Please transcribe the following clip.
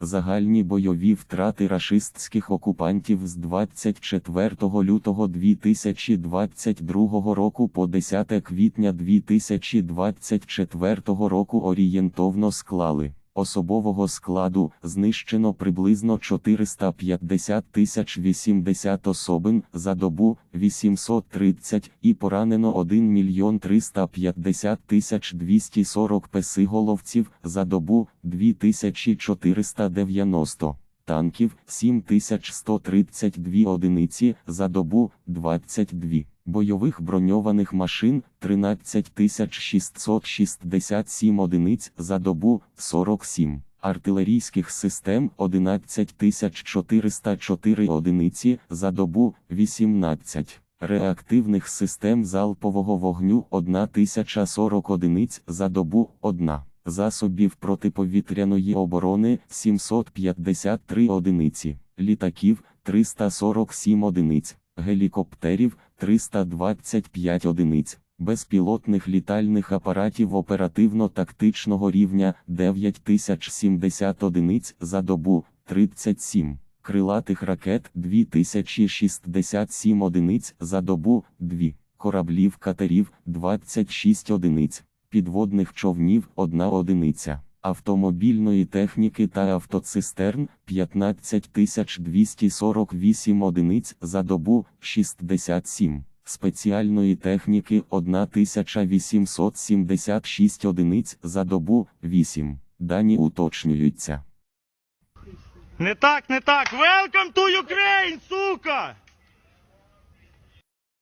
Загальні бойові втрати рашистських окупантів з 24 лютого 2022 року по 10 квітня 2024 року орієнтовно склали. Особового складу знищено приблизно 450 тисяч 80 особин за добу 830 і поранено 1 мільйон 350 тисяч 240 песиголовців за добу 2490 танків 7132 одиниці за добу 22 бойових броньованих машин 13667 одиниць за добу 47 артилерійських систем 11404 одиниці за добу 18 реактивних систем залпового вогню 1040 одиниць за добу 1 засобів протиповітряної оборони 753 одиниці, літаків 347 одиниць, гелікоптерів 325 одиниць, безпілотних літальних апаратів оперативно-тактичного рівня 9070 одиниць за добу 37. Крилатих ракет 2067 одиниць за добу 2, кораблів катерів 26 одиниць, підводних човнів 1 одиниця, автомобільної техніки та автоцистерн 15248 одиниць за добу 67, спеціальної техніки 1876 одиниць за добу 8. Дані уточнюються. Не так, не так. Welcome to Ukraine,